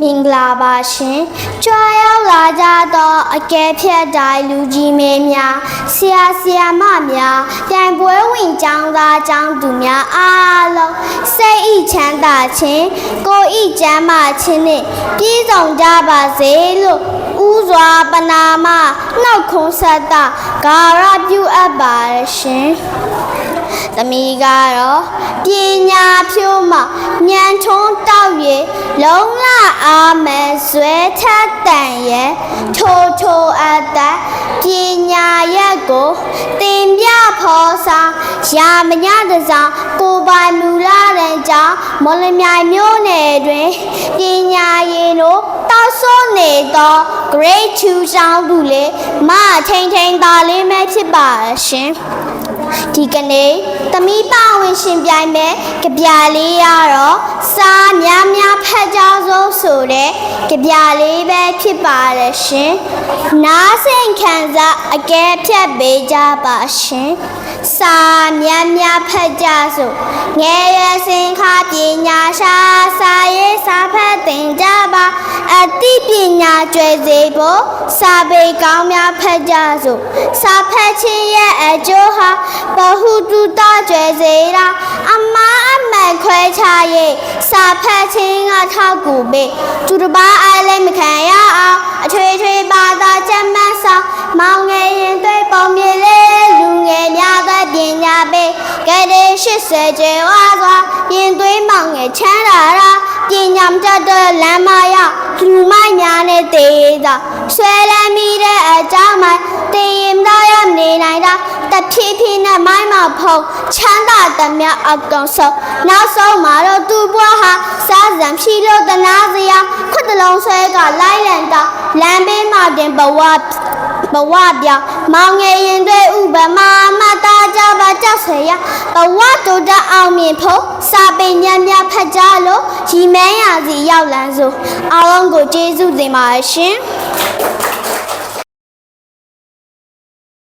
မင်္ဂလာပါရှင်ကြွားရောက်လာကြတော့အကယ်ဖြတ်တိုင်းလူကြီးမင်းများဆရာဆရာမများပြန်ပွဲဝင်ကျောင်းသားကျောင်းသူများအားလုံးစိတ်ဤချမ်းသာခြင်းကိုယ်ဤကျမ်းမာခြင်းနဲ့ပြည့်စုံကြပါစေလို့ဥစွာပနာမနှုတ်ခွန်းဆက်တာဂါရပြုအပ်ပါရရှင် သမီးကတော့ပညာဖြိုးမှညံထုံးတောက်ရလုံလအားမဲ့ဇွဲထက်တန်ရဲ့ထိုးထိုးအပ်တဲ့ပညာရက်ကိုတင်ပြဖော်ဆောင်ရာမညတစားကိုပိုင်မူလာတဲ့ကြောင့်မော်လမြိုင်မြို့နယ်တွင်ပညာရေးတို့တောက်ဆိုးနေသော Great 2ဆောင်သူလေမထိန်ထိန်သားလေးပဲဖြစ်ပါရှင် ဒီကနေ့သမီးပါဝင်ရှင်ပြိုင်မဲ့ကြပြလေးရတော့စားများများဖတ်ကြဆုံးဆိုတဲ့ကြပြလေးပဲဖြစ်ပါတယ်ရှင်။နားဆင်ခံစားအကဲဖြတ်ပေးကြပါရှင်။စားများများဖတ်ကြစို့ငယ်ရွယ်စဉ်ခါပညာရှာစာရေးစာဖတ်သင်ကြပါအ သိပညာကျွယ်စေဖို့စာပေကောင်းများဖတ်ကြစို့စာဖတ်ခြင်းရဲ့အကျိုးဟာဘဟုတုတကျွယ်စေတာအမားအမှန်ခွဲခြား၍စာဖတ်ခြင်းကထောက်ကူပေးသူတစ်ပါးအားလည်းမခံရအောင်အထွေထွေပါသာချက်မှတ်ဆောင်မောင်ငယ်ရင်တွေပုံမြေလေးလူငယ်များသောပညာပေးကတဲ့80ကျော်ဝါစွာရင်သွေးမောင်ငယ်ချမ်းသာတာပညာတတ်တဲ့လမ်းမရောက်လူမိုက်များ နဲ့တည်သာဆွဲလန်းမိတဲ့အကြောင်းမှတည်ရင်တော့ရမနေနိုင်တာတဖြည်းဖြည်းနဲ့မိုင်းမဖုံချမ်းသာသမျှအကောင်ဆုံးနောက်ဆုံးမှာတော့သူ့ဘွားဟာစားစံဖြီလို့တနာစရာခွတ်တလုံးဆွဲကလိုက်လန်တာလမ်းဘေးမှာတင်ဘဝဘဝပြောင်းမောင်ငယ်ရင်တွေဥပမာမတာကြပါကြောက်ဆရာ ဘဝတူတတ်အောင်မြင်ဖို့စာပေညံ့များဖတ်ကြလို့ရီမန်းရာစီရောက်လန်းစို့အားလုံးကိုကျေးဇူးတင်ပါရှင်